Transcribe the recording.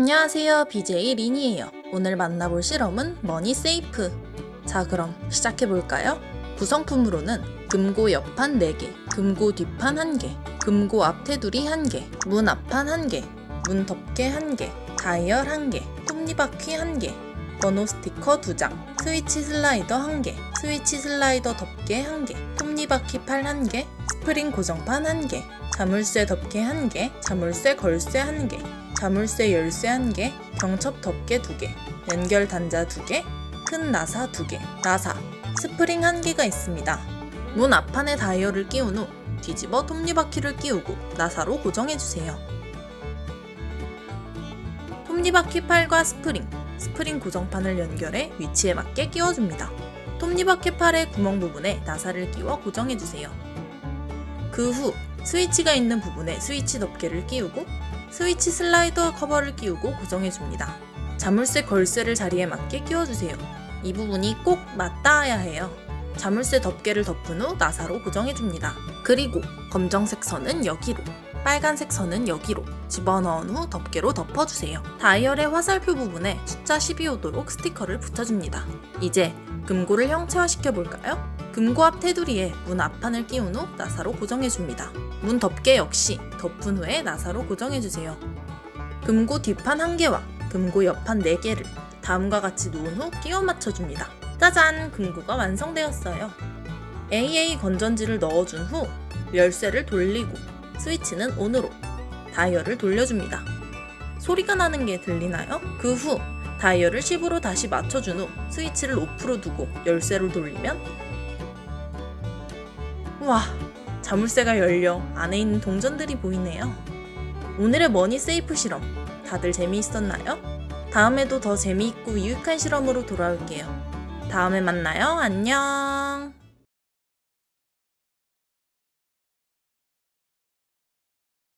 안녕하세요. BJ 린이에요. 오늘 만나볼 실험은 머니 세이프. 자, 그럼 시작해볼까요? 구성품으로는 금고 옆판 4개, 금고 뒷판 1개, 금고 앞 테두리 1개, 문 앞판 1개, 문 덮개 1개, 다이얼 1개, 톱니바퀴 1개, 번호 스티커 2장, 스위치 슬라이더 1개, 스위치 슬라이더 덮개 1개, 톱니바퀴 팔 1개, 스프링 고정판 1개, 자물쇠 덮개 1개, 자물쇠 걸쇠 1개, 자물쇠 열쇠 1개, 경첩 덮개 2개, 연결 단자 2개, 큰 나사 2개, 나사, 스프링 1개가 있습니다. 문 앞판에 다이얼을 끼운 후 뒤집어 톱니바퀴를 끼우고 나사로 고정해주세요. 톱니바퀴 팔과 스프링, 스프링 고정판을 연결해 위치에 맞게 끼워줍니다. 톱니바퀴 팔의 구멍 부분에 나사를 끼워 고정해주세요. 그 후 스위치가 있는 부분에 스위치 덮개를 끼우고 스위치 슬라이더 커버를 끼우고 고정해줍니다. 자물쇠 걸쇠를 자리에 맞게 끼워주세요. 이 부분이 꼭 맞닿아야 해요. 자물쇠 덮개를 덮은 후 나사로 고정해줍니다. 그리고 검정색 선은 여기로, 빨간색 선은 여기로 집어넣은 후 덮개로 덮어주세요. 다이얼의 화살표 부분에 숫자 12 오도록 스티커를 붙여줍니다. 이제 금고를 형체화시켜 볼까요? 금고 앞 테두리에 문 앞판을 끼운 후 나사로 고정해줍니다. 문 덮개 역시 덮은 후에 나사로 고정해주세요. 금고 뒷판 1개와 금고 옆판 4개를 다음과 같이 놓은 후 끼워 맞춰줍니다. 짜잔! 금고가 완성되었어요. AA 건전지를 넣어준 후 열쇠를 돌리고 스위치는 ON으로 다이얼을 돌려줍니다. 소리가 나는 게 들리나요? 그 후 다이얼을 10으로 다시 맞춰준 후 스위치를 오프로 두고 열쇠를 돌리면 우와 자물쇠가 열려 안에 있는 동전들이 보이네요. 오늘의 머니 세이프 실험 다들 재미있었나요? 다음에도 더 재미있고 유익한 실험으로 돌아올게요. 다음에 만나요. 안녕.